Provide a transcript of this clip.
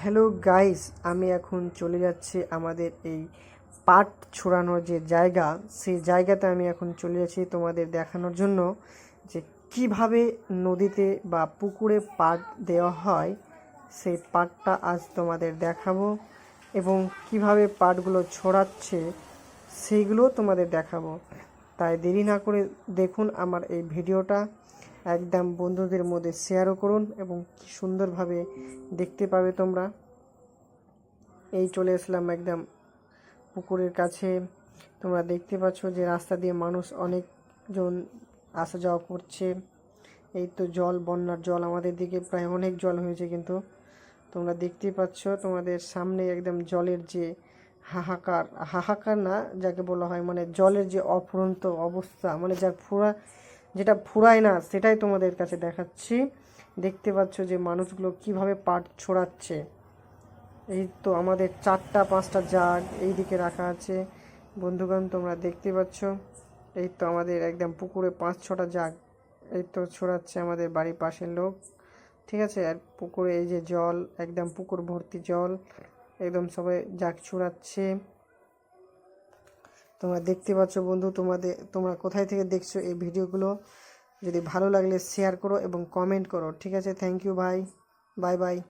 Hello guys আমি এখন চলে যাচ্ছি আমাদের এই পাট ছড়ানোর যে জায়গা, সেই জায়গাতে আমি এখন চলে যাচ্ছি তোমাদের দেখানোর জন্য যে কীভাবে নদীতে বা পুকুরে পাট দেওয়া হয়। সেই পাটটা আজ তোমাদের দেখাবো এবং কীভাবে পাটগুলো ছড়াচ্ছে সেইগুলো তোমাদের দেখাবো। তাই দেরি না করে দেখুন আমার এই ভিডিওটা। একদম বন্ধুদের মধ্যে শেয়ারও করুন এবং কি সুন্দরভাবে দেখতে পাবে তোমরা। এই চলে আসলাম একদম পুকুরের কাছে। তোমরা দেখতে পাচ্ছ যে রাস্তা দিয়ে মানুষ অনেকজন আসা যাওয়া করছে। এই তো জল, বন্যার জল আমাদের দিকে প্রায় অনেক জল হয়েছে কিন্তু। তোমরা দেখতে পাচ্ছ তোমাদের সামনে একদম জলের যে হাহাকার হাহাকার না যাকে বলা হয় মানে জলের যে অফুরন্ত অবস্থা মানে যার ফুরা যেটা ফুরায় না, সেটাই তোমাদের কাছে দেখাচ্ছি। দেখতে পাচ্ছ যে মানুষগুলো কীভাবে পাট ছড়াচ্ছে। এই তো আমাদের চারটা, পাঁচটা জাগ এই দিকে রাখা আছে। বন্ধুগণ, তোমরা দেখতে পাচ্ছ? এই তো আমাদের একদম পুকুরে পাঁচ, ছটা জাগ এই তো ছড়াচ্ছে আমাদের বাড়ির পাশের লোক। ঠিক আছে? আর পুকুরে এই যে জল, একদম পুকুর ভর্তি জল। একদম সবাই জাগ ছড়াচ্ছে। তোমরা দেখতে পাচ্ছ বন্ধু, তোমাদের তোমরা কোথায় থেকে দেখছ এই ভিডিওগুলো? যদি ভালো লাগলে শেয়ার করো এবং কমেন্ট করো, ঠিক আছে? থ্যাংক ইউ ভাই বাই বাই